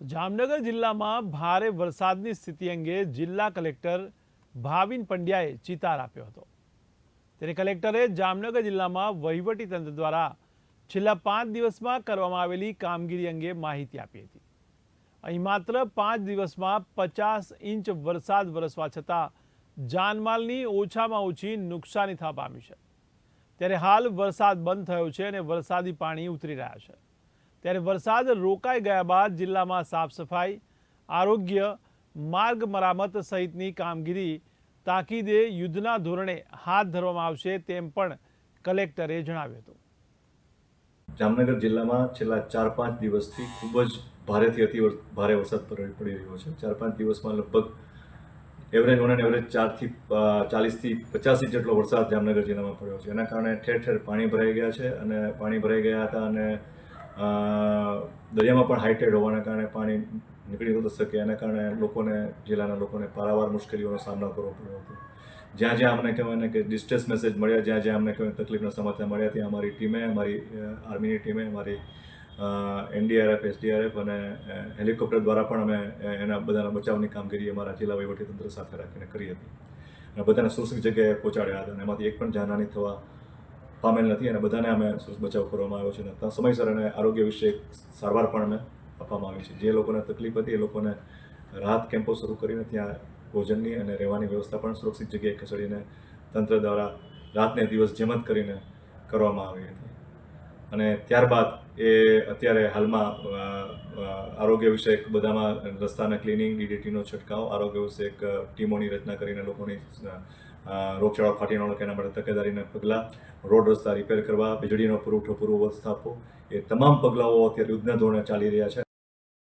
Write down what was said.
જામનગર જિલ્લામાં ભારે વરસાદની સ્થિતિ અંગે જિલ્લા કલેક્ટર ભાવિન પંડ્યાએ ચિતાર આપ્યો હતો. ત્યારે કલેક્ટરે જામનગર જિલ્લામાં વહીવટીતંત્ર દ્વારા છેલ્લા પાંચ દિવસમાં કરવામાં આવેલી કામગીરી અંગે માહિતી આપી હતી. અહીં માત્ર પાંચ દિવસમાં પચાસ ઇંચ વરસાદ વરસવા છતાં જાનમાલની ઓછામાં ઓછી નુકસાની થવા પામી છે. ત્યારે હાલ વરસાદ બંધ થયો છે અને વરસાદી પાણી ઉતરી રહ્યા છે. ત્યારે વરસાદ રોકાઈ ગયા બાદ જિલ્લામાં સાફ સફાઈ, આરોગ્ય, માર્ગ મરામત સહિતની કામગીરી તાકીદે યુદ્ધના ધોરણે હાથ ધરવામાં આવશે તેમ પણ કલેક્ટરે જણાવ્યું હતું. જામનગર જિલ્લામાં છેલ્લા ચાર પાંચ દિવસથી ખૂબ જ ભારેથી અતિ ભારે વરસાદ પડી રહ્યો છે. ચાર પાંચ દિવસમાં લગભગ એવરેજ ઓન એન એવરેજ ચારથી ચાલીસથી પચાસ ઇંચ જેટલો વરસાદ જામનગર જિલ્લામાં પડ્યો છે. એના કારણે ઠેર ઠેર પાણી ભરાઈ ગયા છે અને પાણી ભરાઈ ગયા હતા અને દરિયામાં પણ હાઈટેડ હોવાના કારણે પાણી નીકળી નહોતું શકે, એના કારણે લોકોને, જિલ્લાના લોકોને પારાવાર મુશ્કેલીઓનો સામનો કરવો પડ્યો હતો. જ્યાં જ્યાં અમને કહેવાય ને કે ડિસ્ટ્રેસ મેસેજ મળ્યા, જ્યાં જ્યાં અમને કહેવાય તકલીફના સમાચાર મળ્યા, ત્યાં અમારી ટીમે અમારી આર્મીની ટીમે અમારી એનડીઆરએફ એસડીઆરએફ અને હેલિકોપ્ટર દ્વારા પણ અમે એના બધાના બચાવની કામગીરી અમારા જિલ્લા વહીવટીતંત્ર સાથે રાખીને કરી હતી. અને બધાને સુરક્ષિત જગ્યાએ પહોંચાડ્યા હતા અને એમાંથી એક પણ જાનહાની થવા પામેલ નથી અને બધાને અમે બચાવ કરવામાં આવ્યો છે અને સમયસર અને આરોગ્ય વિશે સારવાર પણ અમે આપવામાં આવી છે. જે લોકોને તકલીફ હતી એ લોકોને રાહત કેમ્પો શરૂ કરીને ત્યાં ભોજનની અને રહેવાની વ્યવસ્થા પણ સુરક્ષિત જગ્યાએ ખસેડીને તંત્ર દ્વારા રાતને દિવસ જેમ જ કરીને કરવામાં આવી હતી. અને ત્યારબાદ એ અત્યારે હાલમાં આરોગ્ય વિષયક બધામાં રસ્તાના ક્લિનિંગ, ડીડીટીનો છંટકાવ, આરોગ્ય વિષયક ટીમોની રચના કરીને લોકોની રોગચાળો ફાટી ન એના માટે તકેદારીના પગલાં, રોડ રસ્તા રિપેર કરવા, વીજળીનો પુરવઠો પૂરો સ્થાપવો એ તમામ પગલાઓ અત્યારે યુદ્ધના ધોરણે ચાલી રહ્યા છે.